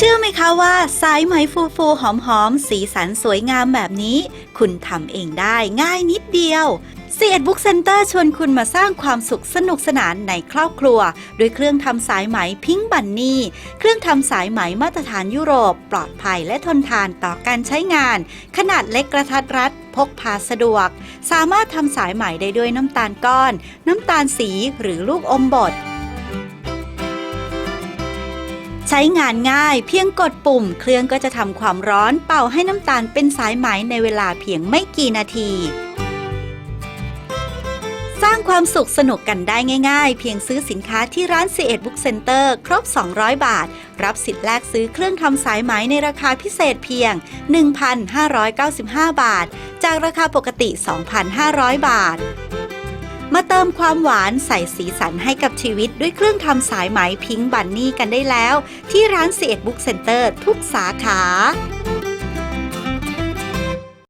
เชื่อไหมคะว่าสายไหมฟูฟูๆหอมๆ สีสันสวยงามแบบนี้ คุณทำเองได้ง่ายนิดเดียวเซียดบุ๊กเซ็นเตอร์ชวนคุณมาสร้างความสุขสนุกสนานในครอบครัว ด้วยเครื่องทำสายไหมพิงบันนี่เครื่องทำสายไหมมาตรฐานยุโรป ปลอดภัยและทนทานต่อการใช้งาน ขนาดเล็กกระทัดรัดพกพาสะดวก สามารถทำสายไหมได้ด้วยน้ำตาลก้อน น้ำตาลสีหรือลูกอมบด ใช้งานง่ายเพียงกดปุ่ม เครื่องก็จะทำความร้อนเป่าให้น้ำตาลเป็นสายไหมในเวลาเพียงไม่กี่นาที สร้างความสุขสนุกกันได้ง่ายๆ เพียงซื้อสินค้าที่ร้าน c 1 Book Center ครบ 200 บาท รับสิทธิ์แลกซื้อเครื่องทำสายไหมในราคาพิเศษเพียง 1,595 บาท จากราคาปกติ 2,500 บาท มาเติมความหวานใส่สีสันให้กับชีวิตด้วยเครื่องทำสายไหมพิงค์บันนี่กันได้แล้ว ที่ร้านเศษบุ๊กเซ็นเตอร์ทุกสาขา